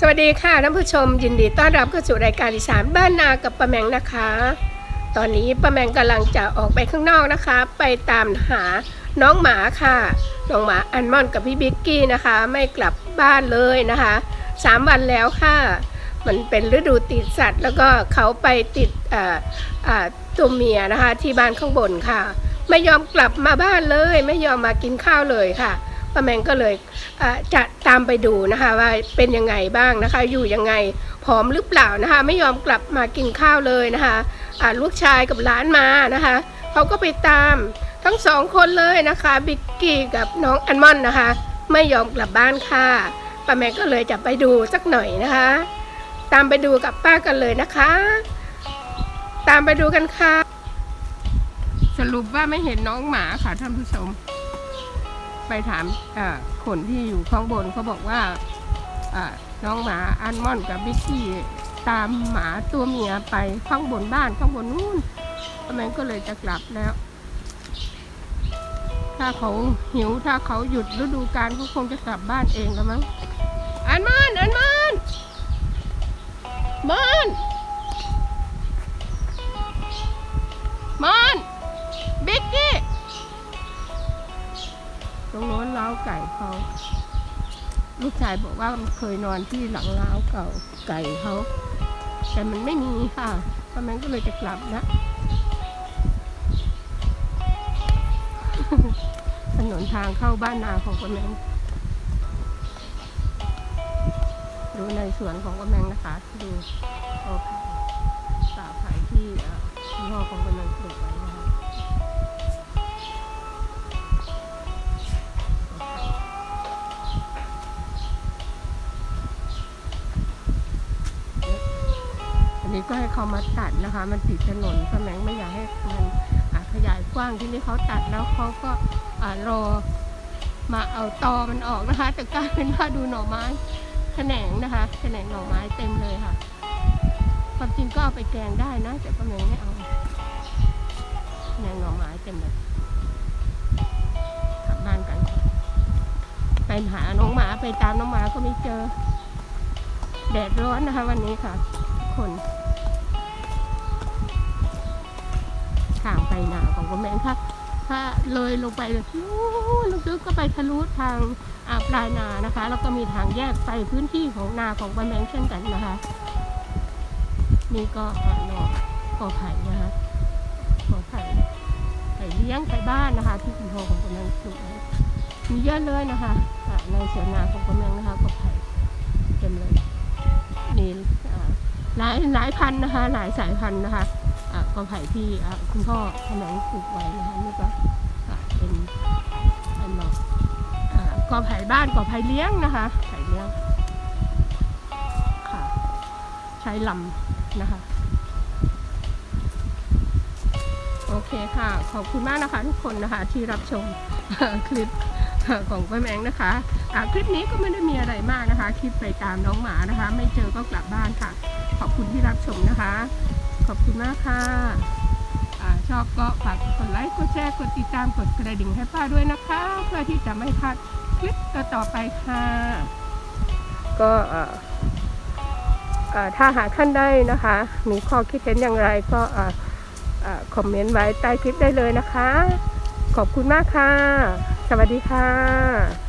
สวัสดีค่ะท่านผู้ชมยินดีต้อนรับเข้าสู่รายการอีสานบ้านนากับป้าแมงนะคะ ตอนนี้ป้าแมงกำลังจะออกไปข้างนอกนะคะ ไปตามหาน้องหมาค่ะน้องหมาอันมอนกับพี่บิ๊กกี้นะคะ ไม่กลับบ้านเลยนะคะสามวันแล้วค่ะ มันเป็นฤดูติดสัตว์ แล้วก็เขาไปติดตัวเมียนะคะ ที่บ้านข้างบนค่ะ ไม่ยอมกลับมาบ้านเลย ไม่ยอมมากินข้าวเลยค่ะ ป้าแมงก็เลยจะตามไปดูนะคะว่าเป็นยังไงบ้างนะคะ อยู่ยังไงผอมหรือเปล่านะคะ ไม่ยอมกลับมากินข้าวเลยนะคะลูกชายกับหลานมานะคะเขาก็ไปตามทั้งสองคนเลยนะคะบิ๊กกี้กับน้องอันมอนนะคะ ไม่ยอมกลับบ้านค่ะป้าแมงก็เลยจะไปดูสักหน่อยนะคะ ตามไปดูกับป้ากันเลยนะคะ ตามไปดูกันค่ะ สรุปว่าไม่เห็นน้องหมาค่ะท่านผู้ชม ไปถามคนที่อยู่ข้างบนเขาบอกว่าน้องหมาอันมอนกับบิ๊กกี้ตามหมาตัวเมียไปข้างบนบ้านข้างบนนู่นป้าแมก็เลยจะกลับแล้ว ถ้าเขาหิวถ้าเขาหยุดฤดูกาลเขาคงจะกลับบ้านเองแล้วมั้งอันมอนอันมอนมอน ล้าวไก่เขาลูกชายบอกว่ามันเคยนอนที่หลังล้าวเก่าไก่เขาแต่มันไม่มีค่ะเพราะมันก็เลยจะกลับนะถนนทางเข้าบ้านนาของป้าแมงดูในสวนของป้าแมงนะคะ ดูโอเคป่าไผ่ที่คุณพ่อของป้าแมงปลูกไว้ันนี้ก็ให้เขามาตัดนะคะ มันติดถนนแมงไม่อยากให้มันขยายกว้างที่นี่เขาตัดแล้วเขาก็อรอมาเอาตอมันออกนะคะ แต่กลายเป็นว่าดูหน่อไม้แขนงนะคะแขนงหน่อไม้เต็มเลยค่ะ ความจริงก็เอาไปแกงได้นะ แต่ป้าแมงไม่เอาแขนงหน่อไม้เต็มเลยกลับบ้านกันไปหาน้องหมาไปตามน้องหมาก็ไม่เจอ แดดร้อนนะคะ วันนี้ค่ะ คน ทางไปนาของกระแมงถ้าถ้าเลยลงไปเลยลึกๆก็ไปทะลุทางอาปลายนานะคะ แล้วก็มีทางแยกไปพื้นที่ของนาของกระแมงเช่นกันนะคะ นี่ก็อ่าหนอกอไผ่นะคะกอไผ่ไผ่เลี้ยงไผ่บ้านนะคะ ที่คุณพ่อของกระแมงปลูกมีเยอะเลยนะคะในสวนนาของกระแมงนะคะกอไผ่เต็มเลยนี่ หลายหลายพันนะคะ หลายสายพันธุ์นะคะกอไผ่ที่คุณพ่อขนงปลูกไว้นะคะนี่ก็เป็นอันนอ่ากอไผ่บ้านกอไผ่เลี้ยงนะคะไผ่เลี้ยงค่ะ ใช้ลำนะคะ โอเคค่ะ ขอบคุณมากนะคะทุกคนนะคะที่รับชมคลิป ของป้าแมงนะคะอ่าคลิปนี้ก็ไม่ได้มีอะไรมากนะคะ คลิปไปตามน้องหมานะคะ ไม่เจอก็กลับบ้านค่ะ ขอบคุณที่รับชมนะคะ ขอบคุณมากค่ะอ่าชอบก็ฝากกดไลค์ กดแชร์ กดติดตาม กดกระดิ่งให้ป้าด้วยนะคะ เพื่อที่จะไม่พลาดคลิปต่อไปค่ะ ก็ถ้าหากท่านได้นะคะ มีข้อคิดเห็นอย่างไรก็คอมเมนต์ไว้ใต้คลิปได้เลยนะคะ ขอบคุณมากค่ะ สวัสดีค่ะ